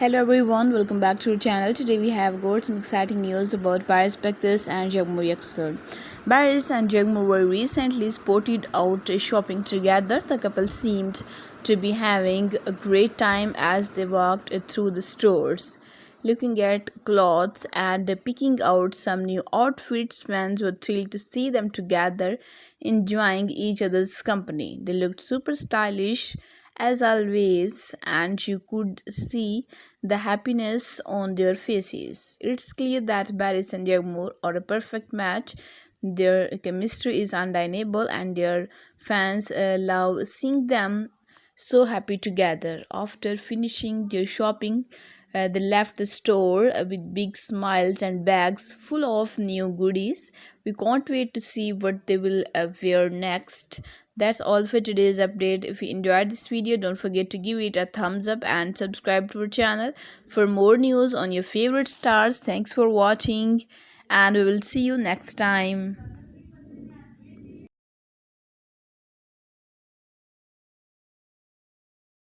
Hello everyone, welcome back to our channel. Today we have got some exciting news about Paris Bektis and Jagmoor Yaksar. Paris and Jagmoor were recently spotted out shopping together. The couple seemed to be having a great time as they walked through the stores. Looking at clothes and picking out some new outfits, fans were thrilled to see them together, enjoying each other's company. They looked super stylish as always, and you could see the happiness on their faces. It's clear that Barris and Yagmur are a perfect match. Their chemistry is undeniable, and their fans uh, love seeing them so happy together. After finishing their shopping, uh, they left the store uh, with big smiles and bags full of new goodies. We can't wait to see what they will uh, wear next. That's all for today's update. If you enjoyed this video, don't forget to give it a thumbs up and subscribe to our channel for more news on your favorite stars. Thanks for watching and we will see you next time.